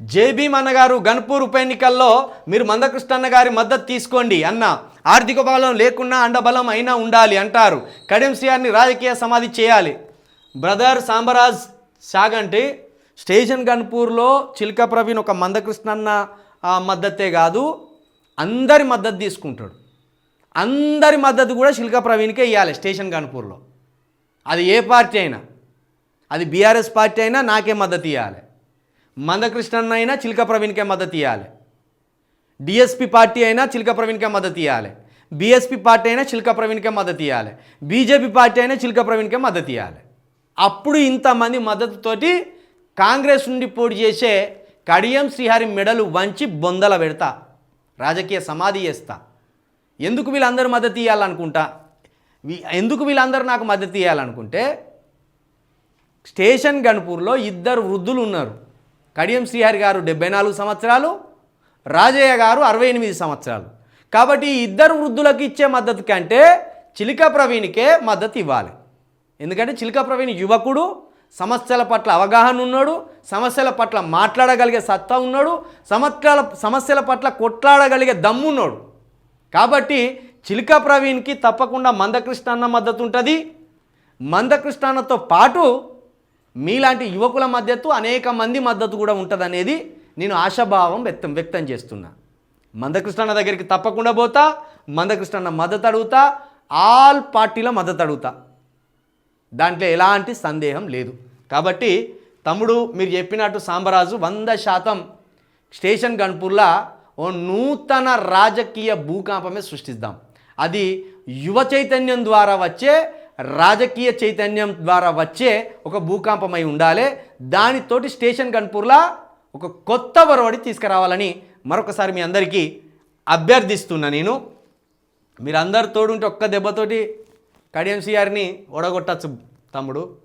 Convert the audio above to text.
జేబీమ్ అన్నగారు గన్పూర్ ఉప ఎన్నికల్లో మీరు మందకృష్ణన్న గారి మద్దతు తీసుకోండి అన్న ఆర్థిక బలం లేకున్నా అండబలం అయినా ఉండాలి అంటారు. కడియం రాజకీయ సమాధి చేయాలి. బ్రదర్ సాంబరాజ్ సాగంటి స్టేషన్ గన్పూర్లో చిల్క ప్రవీణ్ ఒక మందకృష్ణన్న మద్దతే కాదు అందరి మద్దతు తీసుకుంటాడు. అందరి మద్దతు కూడా శిల్క ప్రవీణ్కే ఇవ్వాలి స్టేషన్ గన్పూర్లో. అది ఏ పార్టీ అయినా అది బీఆర్ఎస్ పార్టీ అయినా నాకే మద్దతు ఇవ్వాలి మందకృష్ణన్ అయినా చిల్క ప్రవీణ్కే మద్దతు ఇవ్వాలి డిఎస్పి పార్టీ అయినా చిలక ప్రవీణ్కే మద్దతు ఇవ్వాలి బీఎస్పీ పార్టీ అయినా చిలక ప్రవీణ్కే మద్దతు ఇవ్వాలి బీజేపీ పార్టీ అయినా చిలక ప్రవీణ్కే మద్దతు ఇవ్వాలి అప్పుడు ఇంతమంది మద్దతుతోటి కాంగ్రెస్ నుండి పోటీ చేసే కడియం శ్రీహరి మెడలు వంచి బొందల పెడతా రాజకీయ సమాధి చేస్తా. ఎందుకు వీళ్ళందరూ మద్దతు ఇవ్వాలనుకుంటా ఎందుకు వీళ్ళందరూ నాకు మద్దతు ఇవ్వాలనుకుంటే స్టేషన్ గణపూర్లో ఇద్దరు వృద్ధులు ఉన్నారు. కడియం శ్రీహరి గారు డెబ్బై నాలుగు సంవత్సరాలు రాజయ్య గారు అరవై ఎనిమిది సంవత్సరాలు. కాబట్టి ఇద్దరు వృద్ధులకు ఇచ్చే మద్దతు కంటే చిలిక ప్రవీణ్కే మద్దతు ఇవ్వాలి. ఎందుకంటే చిలిక ప్రవీణ్ యువకుడు సమస్యల పట్ల అవగాహన ఉన్నాడు సమస్యల పట్ల మాట్లాడగలిగే సత్తా ఉన్నాడు సమస్యల సమస్యల పట్ల కొట్లాడగలిగే దమ్మున్నాడు కాబట్టి చిలిక ప్రవీణ్కి తప్పకుండా మందకృష్ణ అన్న మద్దతు ఉంటుంది. మందకృష్ణ అన్నతో పాటు మీలాంటి యువకుల మద్దతు అనేక మంది మద్దతు కూడా ఉంటుందనేది నేను ఆశాభావం వ్యక్తం వ్యక్తం చేస్తున్నా. మందకృష్ణన్న దగ్గరికి తప్పకుండా పోతా మందకృష్ణన్న మద్దతు అడుగుతా ఆల్ పార్టీల మద్దతు అడుగుతా. దాంట్లో ఎలాంటి సందేహం లేదు. కాబట్టి తమ్ముడు మీరు చెప్పినట్టు సాంబరాజు వంద శాతం స్టేషన్ గన్పూర్లా ఓ నూతన రాజకీయ భూకంపమే సృష్టిద్దాం. అది యువ చైతన్యం ద్వారా వచ్చే రాజకీయ చైతన్యం ద్వారా వచ్చే ఒక భూకంపమై ఉండాలి. దానితోటి స్టేషన్ గన్పూర్లా ఒక కొత్త ఒరవడి తీసుకురావాలని మరొకసారి మీ అందరికీ అభ్యర్థిస్తున్నా నేను. మీరందరు తోడుంటే ఒక్క దెబ్బతోటి కడియం సిఆర్ని ఓడగొట్టచ్చు తమ్ముడు.